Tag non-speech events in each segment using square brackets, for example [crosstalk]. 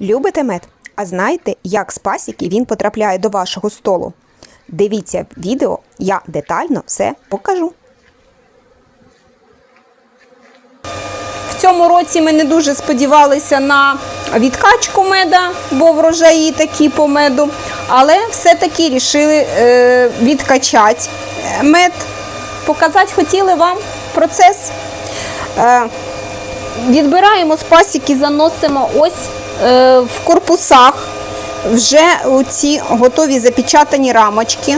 Любите мед? А знаєте, як з пасіки він потрапляє до вашого столу? Дивіться відео, я детально все покажу. В цьому році ми не дуже сподівалися на відкачку меда, бо врожаї такі по меду. Але все-таки рішили е, відкачати е, мед. Показати хотіли вам процес. Е, Відбираємо з пасіки, заносимо ось в корпусах вже ці готові запечатані рамочки.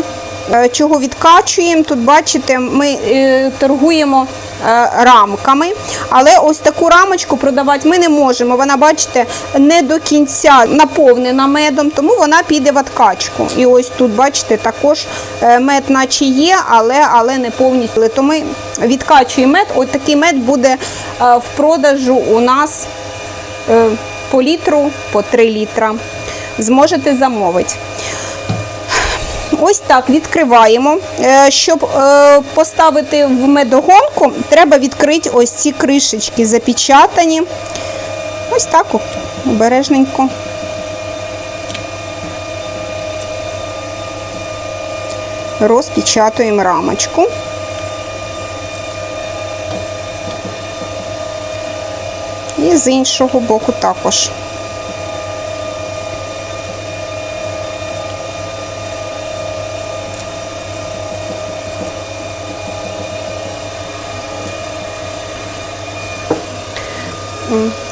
Е, Чого відкачуємо? Тут бачите, ми е, торгуємо е, рамками, але ось таку рамочку продавати ми не можемо. Вона, бачите, не до кінця наповнена медом, тому вона піде в откачку. І ось тут, бачите, також е, мед, наче є, але, але не повністю. То ми відкачуємо мед. Ось такий мед буде е, в продажу у нас е, по літру, по 3 літра. Зможете замовити. Ось так відкриваємо. Е, Щоб е, поставити в медогонку, треба відкрити ось ці кришечки запечатані. Ось так обережненько. Розпечатуємо рамочку. І з іншого боку також.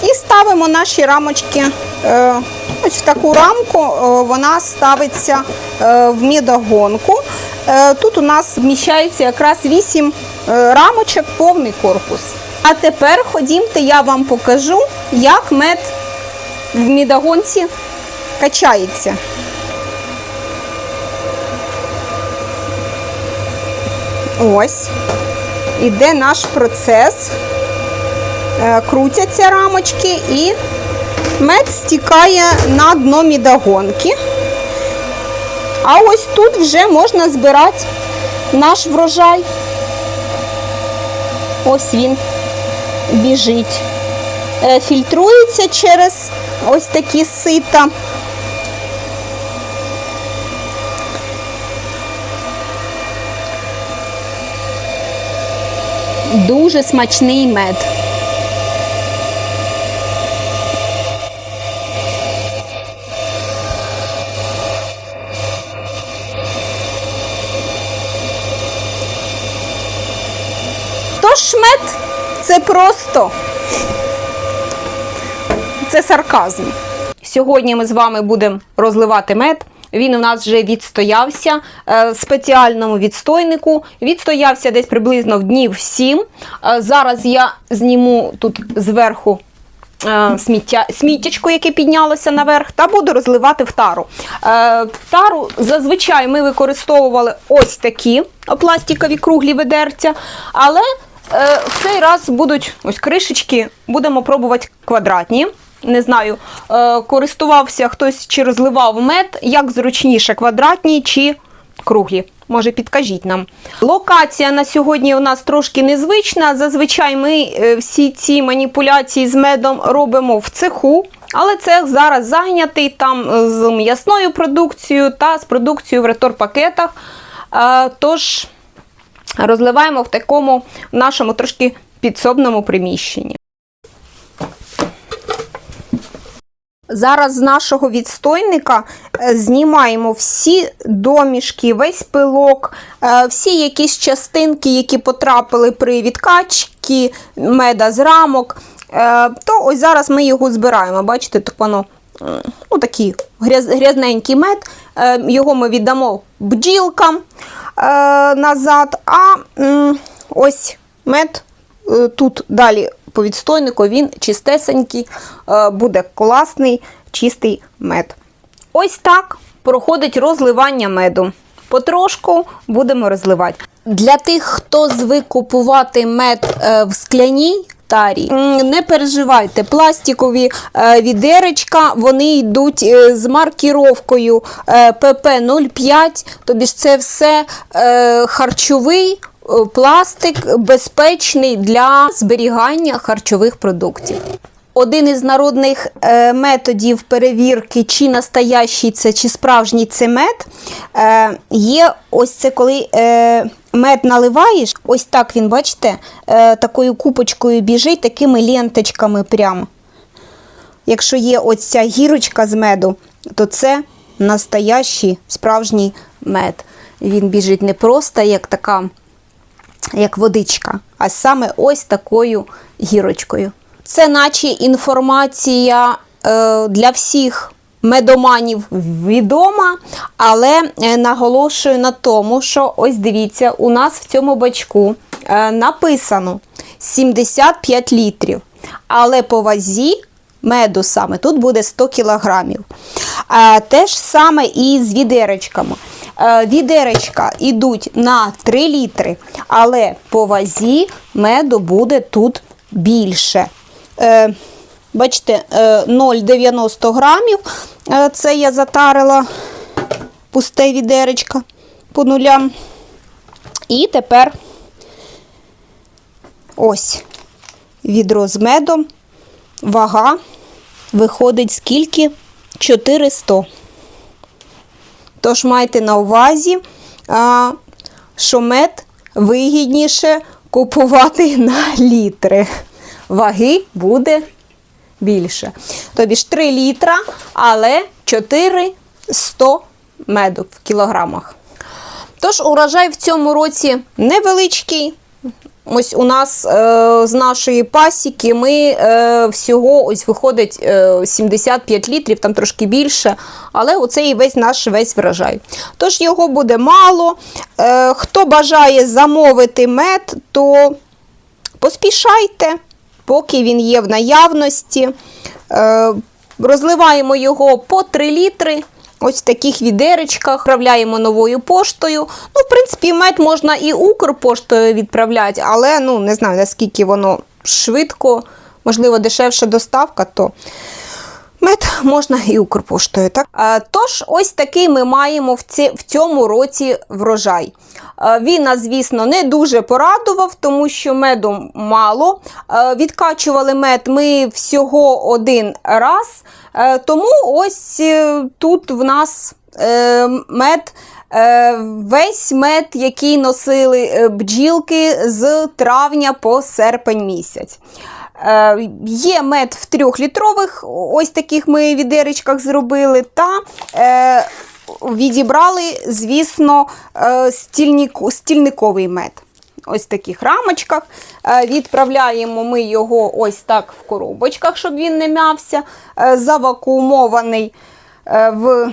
І ставимо наші рамочки е, ось в таку рамку, е, вона ставиться е, в медогонку. Е, Тут у нас вміщається якраз 8 е, рамочок, повний корпус. А тепер ходімте, я вам покажу, як мед в медогонці качається. Ось. Іде наш процес. Е, крутяться рамочки і мед стікає на дно мідогонки. А ось тут вже можна збирати наш врожай. Ось він біжить. Е, Фільтрується через ось такі сита. Дуже смачний мед. Тож мед це просто це сарказм. Сьогодні ми з вами будемо розливати мед. Він у нас вже відстоявся е, в спеціальному відстойнику. Відстоявся десь приблизно в днів 7. Е, Зараз я зніму тут зверху е, сміття, сміттячко, яке піднялося наверх, та буду розливати в тару. Тару зазвичай ми використовували ось такі пластикові круглі ведерця, але е, в цей раз будуть ось кришечки, будемо пробувати квадратні. Не знаю, е, користувався хтось чи розливав мед, як зручніше, квадратні чи круглі. Може, підкажіть нам. Локація на сьогодні у нас трошки незвична. Зазвичай ми е, всі ці маніпуляції з медом робимо в цеху, але цех зараз зайнятий там е, з м'ясною продукцією та з продукцією в ретор-пакетах. Е, Тож розливаємо в такому нашому трошки підсобному приміщенні. Зараз з нашого відстойника е, знімаємо всі домішки, весь пилок, е, всі якісь частинки, які потрапили при відкачці меда з рамок. Е, То ось зараз ми його збираємо. Бачите, так воно ну, такий гряз, грязненький мед. Е, Його ми віддамо бджілкам е, назад. А ось мед е, тут далі по відстойнику він чистесенький, буде класний, чистий мед. Ось так проходить розливання меду. Потрошку будемо розливати. Для тих, хто звик купувати мед в скляній тарі, не переживайте, пластикові е, відеречка, вони йдуть е, з маркіровкою е, ПП05, тобі ж це все харчовий пластик безпечний для зберігання харчових продуктів. Один із народних е, методів перевірки, чи настоящий це, чи справжній це мед, е, є ось це коли е, мед наливаєш, ось так він, бачите, такою купочкою біжить, такими ленточками прямо. Якщо є ось ця гірочка з меду, то це настоящий справжній мед. Він біжить не просто як така, як водичка, а саме ось такою гірочкою. Це наче інформація е, для всіх медоманів відома, але е, наголошую на тому, що ось дивіться, у нас в цьому бачку е, написано 75 літрів, але по вазі меду саме тут буде 100 кілограмів. Те ж саме і з відеречками. Відеречка йдуть на 3 літри, але по вазі меду буде тут більше. Е, бачите, е, 0,90 грамів. Е, це я затарила пусте відеречко по нулям. І тепер ось відро з медом. Вага виходить скільки? 400. Тож майте на увазі, що мед вигідніше купувати [laughs] на літри. Ваги буде більше. Тобі ж 3 літра, але 400 меду в кілограмах. Тож урожай в цьому році невеличкий. Ось у нас е, з нашої пасіки ми е, всього ось виходить е, 75 літрів, там трошки більше, але оце і весь наш весь врожай. Тож його буде мало. Е, хто бажає замовити мед, то поспішайте, поки він є в наявності. Е, розливаємо його по 3 літри. Ось в таких відеречках відправляємо новою поштою. Ну, в принципі, мед можна і Укрпоштою відправляти, але ну, не знаю, наскільки воно швидко, можливо, дешевша доставка, то мед можна і Укрпоштою. Так? Тож, ось такий ми маємо в, ці, в цьому році врожай. Він звісно, не дуже порадував, тому що меду мало. Відкачували мед ми всього один раз. Е, Тому ось е, тут в нас е, мед. Весь мед, який носили бджілки з травня по серпень місяць. Е, Є мед в трьохлітрових, ось таких ми відеречках зробили, та е, відібрали, звісно, е, стільниковий мед. Ось таких рамочках. Відправляємо ми його ось так в коробочках, щоб він не м'явся. Завакуумований в,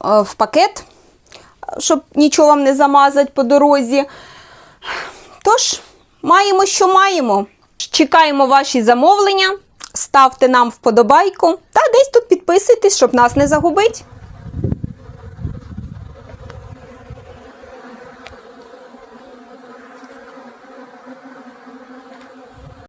в пакет, щоб нічого вам не замазати по дорозі. Тож, маємо, що маємо. Чекаємо ваші замовлення. Ставте нам вподобайку та десь тут підписуйтесь, щоб нас не загубити.